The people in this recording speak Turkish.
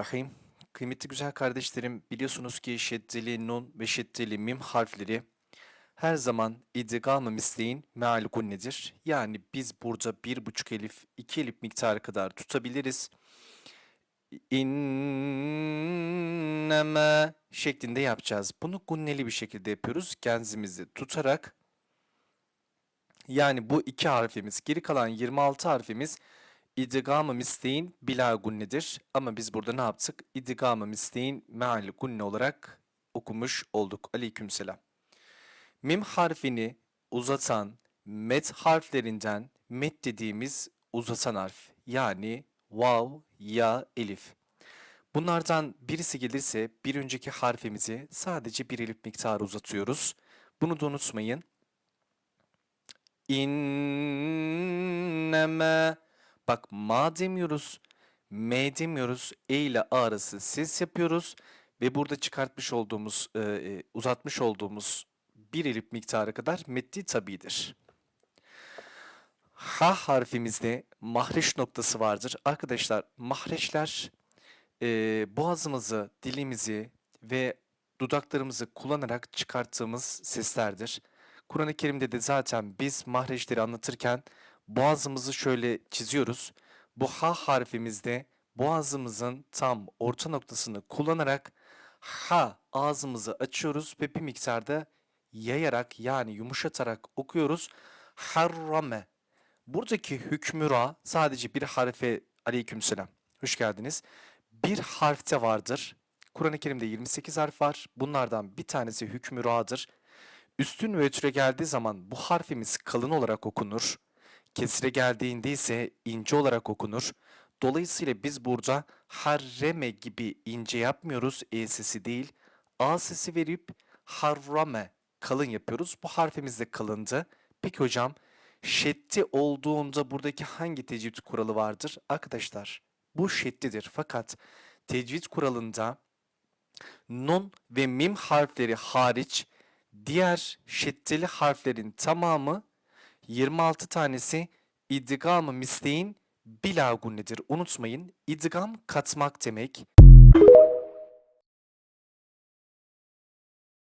Rahim. Kıymetli güzel kardeşlerim, biliyorsunuz ki şeddeli nun ve şeddeli mim harfleri her zaman idgam-ı meal gunnedir. Yani biz burada bir buçuk elif, iki elif miktarı kadar tutabiliriz. İnneme şeklinde yapacağız. Bunu gunneli bir şekilde yapıyoruz. Genzimizi tutarak yani bu iki harfimiz, geri kalan 26 harfimiz idgam-ı misleyin bila gunnedir. Ama biz burada ne yaptık? İdgam-ı misleyin meal gunne olarak okumuş olduk. Aleykümselam. Mim harfini uzatan met harflerinden met dediğimiz uzatan harf. Yani vav, ya, elif. Bunlardan birisi gelirse bir önceki harfimizi sadece bir elif miktarı uzatıyoruz. Bunu da unutmayın. İnneme bak ma demiyoruz, m demiyoruz, e ile a arası ses yapıyoruz ve burada çıkartmış olduğumuz, e, e, uzatmış olduğumuz bir elif miktarı kadar metni tabidir. Ha harfimizde mahreç noktası vardır. Arkadaşlar mahreçler e, boğazımızı, dilimizi ve dudaklarımızı kullanarak çıkarttığımız seslerdir. Kur'an-ı Kerim'de de zaten biz mahreçleri anlatırken boğazımızı şöyle çiziyoruz. Bu ha harfimizde boğazımızın tam orta noktasını kullanarak ha ağzımızı açıyoruz ve bir miktarda yayarak yani yumuşatarak okuyoruz. Harrame. Buradaki hükmü ra sadece bir harfe aleykümselam. Hoş geldiniz. Bir harfte vardır. Kur'an-ı Kerim'de 28 harf var. Bunlardan bir tanesi hükmü ra'dır. Üstün ve ötüre geldiği zaman bu harfimiz kalın olarak okunur. Kesire geldiğinde ise ince olarak okunur. Dolayısıyla biz burada harreme gibi ince yapmıyoruz. E sesi değil. A sesi verip harrame kalın yapıyoruz. Bu harfimiz de kalındı. Peki hocam şeddi olduğunda buradaki hangi tecvid kuralı vardır? Arkadaşlar bu şeddidir. Fakat tecvid kuralında nun ve mim harfleri hariç diğer şeddeli harflerin tamamı 26 tanesi idgam-ı misleyin bila gunnedir. Unutmayın idgam katmak demek.